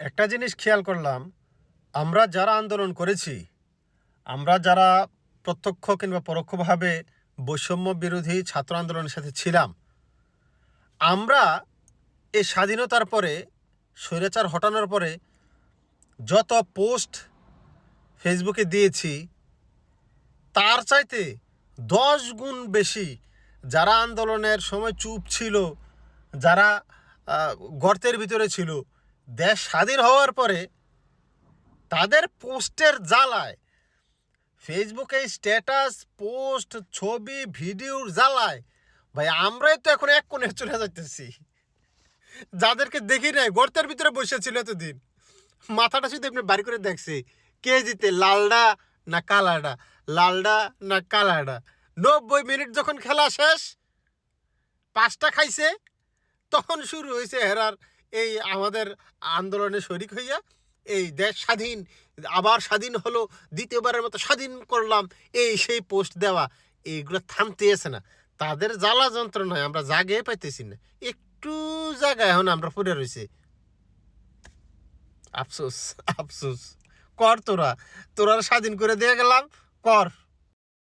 একটা জিনিস খেয়াল করলাম, আমরা যারা আন্দোলন করেছি, আমরা যারা প্রত্যক্ষ কিংবা পরোক্ষভাবে বৈষম্য বিরোধী ছাত্র আন্দোলনের সাথে ছিলাম, আমরা এই স্বাধীনতার পরে, স্বৈরাচার হটানোর পরে যত পোস্ট ফেসবুকে দিয়েছি, তার চাইতে দশ গুণ বেশি যারা আন্দোলনের সময় চুপ ছিল, যারা গর্তের ভিতরে ছিল দেশ স্বাধীন হওয়ার পরে তাদের পোস্টের জ্বালায়। ফেসবুকে স্ট্যাটাস, পোস্ট, ছবি, ভিডিওর জ্বালায়। ভাই, আমরাই তো এখন এক কোণে চলে যাইতেছি। যাদেরকে দেখি নাই, গর্তের ভিতরে বসেছিল এতদিন। মাথাটা শুধু এমনি বাড়ি করে দেখছে, কে জিতে, লালডা না কালাডা? লালডা না কালাডা? নব্বই মিনিট যখন খেলা শেষ, পাঁচটা খাইছে, তখন শুরু হয়েছে হেরার এই আমাদের আন্দোলনে শরিক হইয়া এই দেশ স্বাধীন, আবার স্বাধীন হলো, দ্বিতীয়বারের মতো স্বাধীন করলাম, এই সেই পোস্ট দেওয়া, এইগুলো থামতে আছে না। তাদের জ্বালা যন্ত্রণায় আমরা জাগে পাইতেছি না। একটু জায়গায় এখন আমরা পড়ে রয়েছে আফসোস আফসোস। কর তোরা তোরা স্বাধীন করে দিয়ে গেলাম, কর।